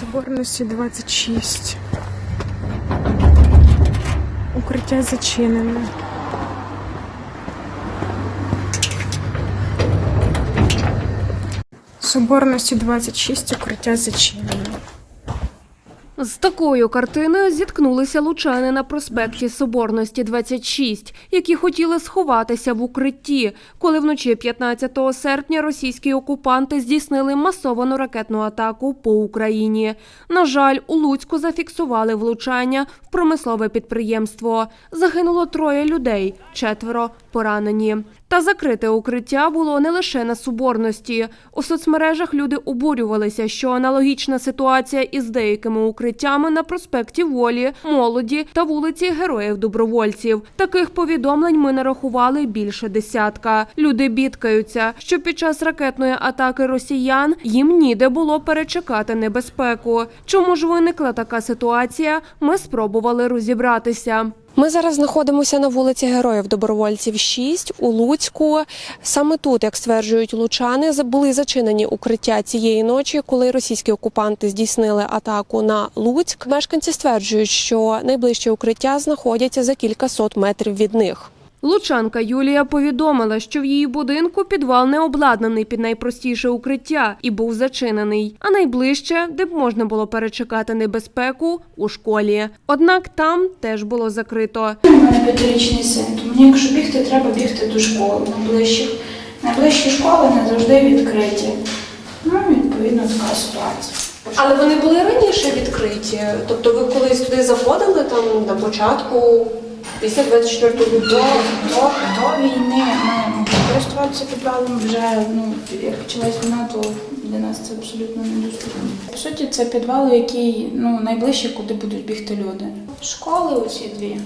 Соборності 26. Укриття зачинене. Соборності 26, укриття зачинене. З такою картиною зіткнулися лучани на проспекті Соборності 26, які хотіли сховатися в укритті, коли вночі 15 серпня російські окупанти здійснили масовану ракетну атаку по Україні. На жаль, у Луцьку зафіксували влучання в промислове підприємство. Загинуло троє людей, четверо поранені. Та закрите укриття було не лише на Соборності. У соцмережах люди обурювалися, що аналогічна ситуація із деякими укриттями на проспекті Волі, Молоді та вулиці Героїв Добровольців. Таких повідомлень ми нарахували більше десятка. Люди бідкаються, що під час ракетної атаки росіян їм ніде було перечекати небезпеку. Чому ж виникла така ситуація? Ми спробували розібратися. Ми зараз знаходимося на вулиці Героїв Добровольців 6 у Луцьку. Саме тут, як стверджують лучани, були зачинені укриття цієї ночі, коли російські окупанти здійснили атаку на Луцьк. Мешканці стверджують, що найближче укриття знаходяться за кілька сот метрів від них. Лучанка Юлія повідомила, що в її будинку підвал не обладнаний під найпростіше укриття і був зачинений. А найближче, де б можна було перечекати небезпеку, у школі. Однак там теж було закрито. У мене п'ятирічний син, то мені якщо бігти, треба бігти до школи найближчих. Найближчі школи не завжди відкриті. Ну, відповідно, така ситуація. Але вони були раніше відкриті. Тобто, ви колись туди заходили там на початку, після 24 До, лютого. до, до війни ми могли користуватися підвалом вже, ну, як почалась війна, то для нас це абсолютно недоступно. По суті, це підвал, який ну, найближче, куди будуть бігти люди. Школи оці дві.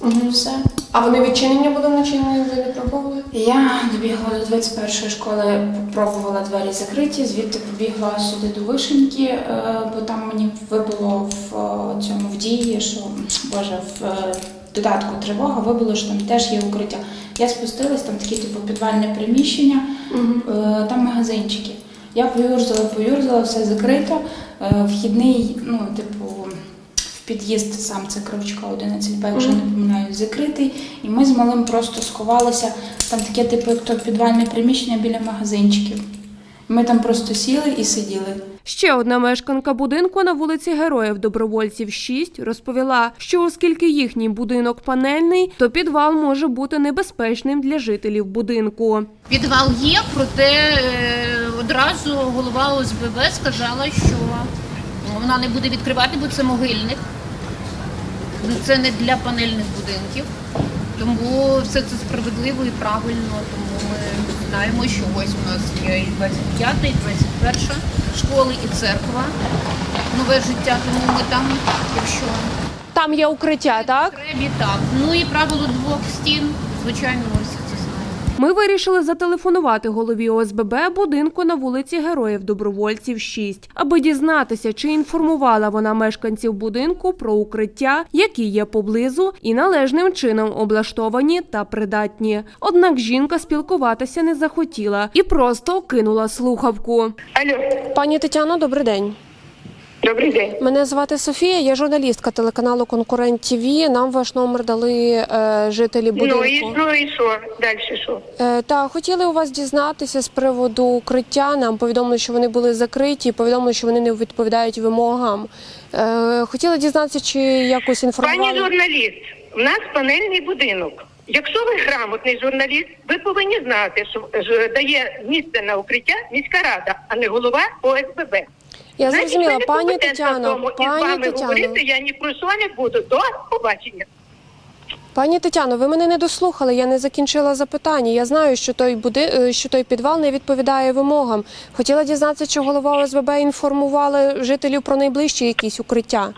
Угу. Все. А вони відчинені були вночі, ви не пробували? Я добігла до 21-ї школи, пробувала двері закриті, звідти побігла сюди до вишеньки, е, бо там мені вибуло в е, цьому в дії, що боже, в е, додатку тривога вибуло, що там теж є укриття. Я спустилась, там такі типу підвальне приміщення, е, там магазинчики. Я поюрзала, поюрзала, все закрито. Е, Вхідний, ну, типу, в під'їзд сам це Кравчука 11Б, якщо не помиляюсь, закритий. І ми з малим просто сховалися. Там таке, типу, як то підвальне приміщення біля магазинчиків. Ми там просто сіли і сиділи. Ще одна мешканка будинку на вулиці Героїв Добровольців 6 розповіла, що оскільки їхній будинок панельний, то підвал може бути небезпечним для жителів будинку. Підвал є, проте е, одразу голова ОСББ сказала, що вона не буде відкривати, бо це могильник. Ну, Це не для панельних будинків. Тому все це справедливо і правильно. Тому ми знаємо, що ось у нас є і 25, і 21 школи, і церква. Нове життя, тому ми там, якщо Там є укриття, так? треба, так. Ну і правило двох стін, звичайно, знаємо. Ми вирішили зателефонувати голові ОСББ будинку на вулиці Героїв Добровольців 6, аби дізнатися, чи інформувала вона мешканців будинку про укриття, які є поблизу і належним чином облаштовані та придатні. Однак жінка спілкуватися не захотіла і просто кинула слухавку. Алло, Пані Тетяно, добрий день. Добрий день. Мене звати Софія, я журналістка телеканалу Конкурент ТВ. Нам ваш номер дали е, жителі будинку. Ну і ну і що? Далі що? Е, та хотіли у вас дізнатися з приводу укриття. Нам повідомили, що вони були закриті, повідомили, що вони не відповідають вимогам. Е, хотіли дізнатися, чи якось інформували. Пані журналіст, в нас панельний будинок. Якщо ви грамотний журналіст, ви повинні знати, що ж дає місце на укриття міська рада, а не голова ОСББ. Я Значить, зрозуміла, ви не пані компетентна в Тетяно, тому, і з пані вами Тетяно. говорити я ні про що не буду. До побачення. Пані Тетяно, ви мене не дослухали. Я не закінчила запитання. Я знаю, що той буди... е, що той підвал не відповідає вимогам. Хотіла дізнатися, чи голова ОСББ інформували жителів про найближчі якісь укриття.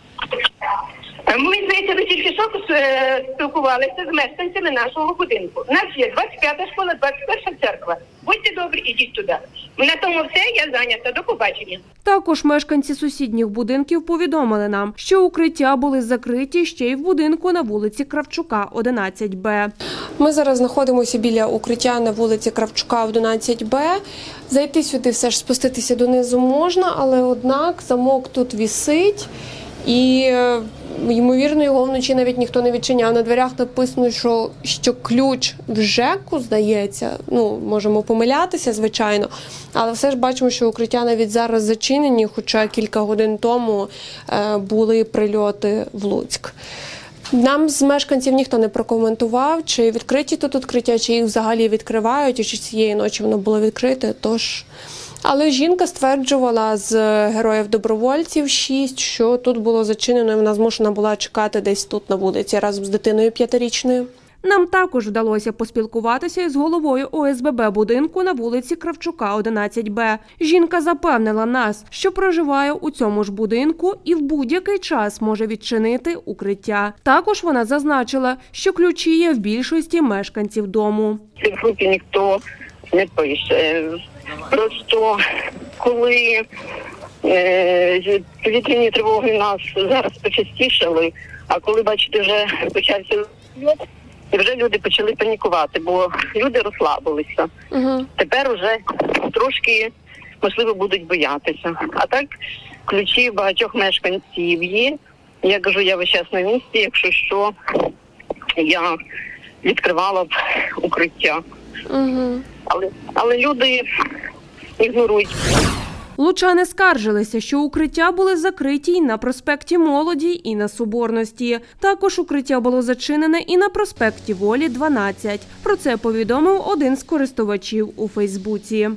Е, Ми здається, ви тільки що е, спілкувалися з мешканцями нашого будинку. У нас є 25-та школа, 21 церква. Будьте добрі, ідіть туди. На тому все, я зайнята. До побачення. Також мешканці сусідніх будинків повідомили нам, що укриття були закриті ще й в будинку на вулиці Кравчука, 11Б. Ми зараз знаходимося біля укриття на вулиці Кравчука, 11Б. Зайти сюди все ж спуститися донизу можна, але однак замок тут вісить і. Ймовірно, його вночі навіть ніхто не відчиняв. На дверях написано, що, що ключ в ЖЕКу, здається. Ну, можемо помилятися, звичайно. Але все ж бачимо, що укриття навіть зараз зачинені, хоча кілька годин тому е, були прильоти в Луцьк. Нам з мешканців ніхто не прокоментував, чи відкриті тут укриття, чи їх взагалі відкривають, і чи цієї ночі воно було відкрите. Тож. Але жінка стверджувала з героїв добровольців 6, що тут було зачинено, і вона змушена була чекати десь тут на вулиці разом з дитиною п'ятирічною. Нам також вдалося поспілкуватися із головою ОСББ будинку на вулиці Кравчука, 11Б. Жінка запевнила нас, що проживає у цьому ж будинку і в будь-який час може відчинити укриття. Також вона зазначила, що ключі є в більшості мешканців дому. Ці групі ніхто не пише. Просто коли е, повітряні тривоги нас зараз почастішали, а коли бачите, вже почався льот, і вже люди почали панікувати, бо люди розслабилися. Угу. Тепер вже трошки можливо будуть боятися. А так ключі багатьох мешканців є. Я кажу, я весь час на місці, якщо що, я відкривала б укриття. Угу. Але, але люди ігнорують. Лучани скаржилися, що укриття були закриті й на проспекті Молоді, і на Соборності. Також укриття було зачинене і на проспекті Волі, 12. Про це повідомив один з користувачів у Фейсбуці.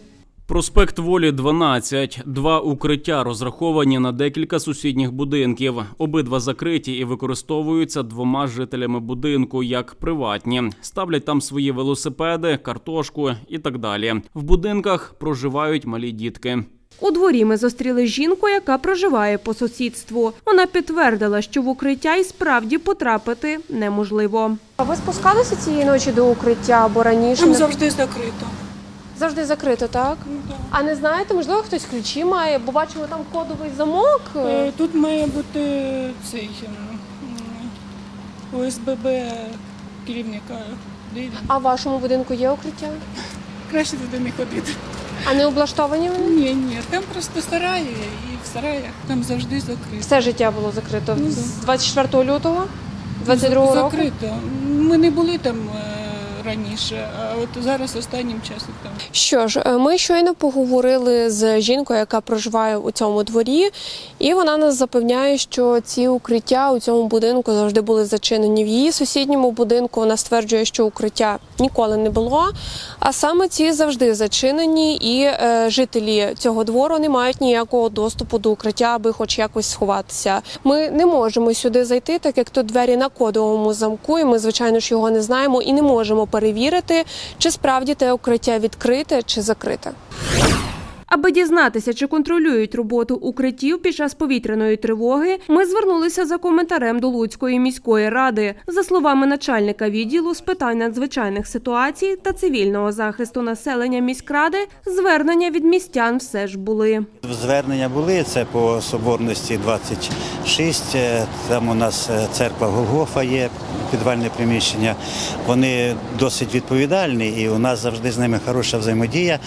Проспект Волі 12. Два укриття розраховані на декілька сусідніх будинків. Обидва закриті і використовуються двома жителями будинку як приватні. Ставлять там свої велосипеди, картошку і так далі. В будинках проживають малі дітки. У дворі ми зустріли жінку, яка проживає по сусідству. Вона підтвердила, що в укриття і справді потрапити неможливо. А ви спускалися цієї ночі до укриття або раніше? Там завжди закрито. Завжди закрито, так? А не знаєте, можливо, хтось ключі має, бо бачимо там кодовий замок. Е, Тут має бути цей м, ОСББ керівника. А в вашому будинку є укриття? Краще туди не ходити. А не облаштовані вони? Ні, ні, там просто сараї і в сараях там завжди закрито. Все життя було закрито Ну, з 24 лютого 22 року. Закрито. Ми не були там е, раніше, а от зараз останнім часом там. Що ж, е, ми щойно поговорили з жінкою, яка проживає у цьому дворі, і вона нас запевняє, що ці укриття у цьому будинку завжди були зачинені. В її сусідньому будинку вона стверджує, що укриття ніколи не було. А саме ці завжди зачинені, і е, жителі цього двору не мають ніякого доступу до укриття, аби хоч якось сховатися. Ми не можемо сюди зайти, так як тут двері на кодовому замку, і ми, звичайно ж, його не знаємо і не можемо перевірити, чи справді те укриття відкрите чи закрите. Аби дізнатися, чи контролюють роботу укриттів під час повітряної тривоги, ми звернулися за коментарем до Луцької міської ради. За словами начальника відділу з питань надзвичайних ситуацій та цивільного захисту населення міськради, звернення від містян все ж були. Звернення були це по соборності 26. е, Там у нас е, церква Голгофа є, підвальне приміщення. Вони досить відповідальні, і у нас завжди з ними хороша взаємодія.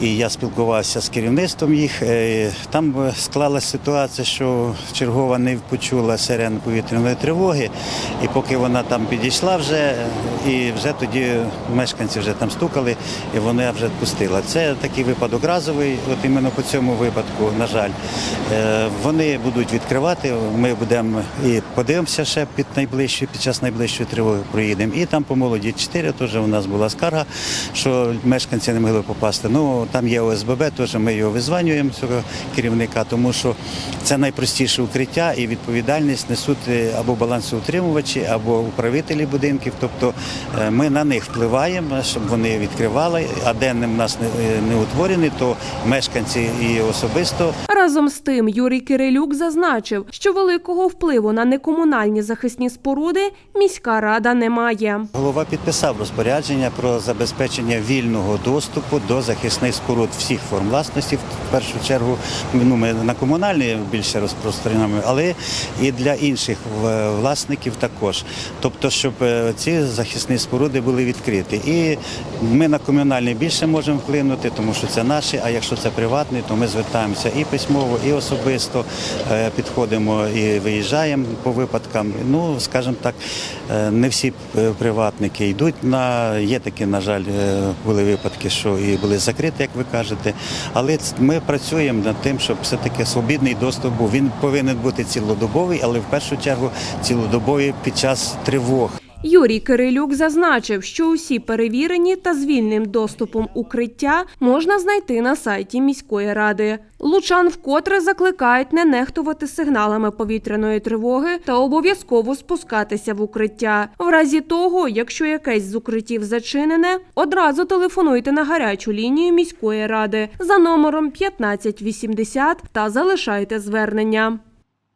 І я спілкувався з керівництвом їх. Е, Там е, склалася ситуація, що чергова не почула сирен повітряної тривоги. І поки вона там підійшла вже, і вже тоді мешканці вже там стукали, і вона вже відпустила. Це такий випадок разовий, от іменно по цьому випадку, на жаль. Е, Вони будуть відкривати. Ми будемо і подивимося ще під найближчою, під час найближчої тривоги проїдемо. І там по молоді 4 теж у нас була скарга, що мешканці не могли попасти. Ну там є ОСББ, теж що ми його визванюємо, цього керівника, тому що це найпростіше укриття і відповідальність несуть е, або балансоутримувачі, або управителі будинків. Тобто е, ми на них впливаємо, щоб вони відкривали, а денним нас не, утворений, не утворені, то мешканці і особисто Разом з тим Юрій Кирилюк зазначив, що великого впливу на некомунальні захисні споруди міська рада не має. Голова підписав розпорядження про забезпечення вільного доступу до захисних споруд всіх форм власності. В першу чергу ну, ми на комунальні більше розпространяємо, але і для інших власників також. Тобто, щоб е, ці захисні споруди були відкриті. І ми на комунальні більше можемо вплинути, тому що це наші. А якщо це приватний, то ми звертаємося і письмово, і особисто е, підходимо і виїжджаємо по випадкам. Ну, скажімо так, е, не всі е, приватники йдуть на є такі, на жаль, були випадки, що і були закриті, як ви кажете. Але ми працюємо над тим, щоб все-таки свобідний доступ був. Він повинен бути цілодобовий, але в першу чергу цілодобовий під час тривог. Юрій Кирилюк зазначив, що усі перевірені та з вільним доступом укриття можна знайти на сайті міської ради. Лучан вкотре закликають не нехтувати сигналами повітряної тривоги та обов'язково спускатися в укриття. В разі того, якщо якесь з укриттів зачинене, одразу телефонуйте на гарячу лінію міської ради за номером 1580 та залишайте звернення.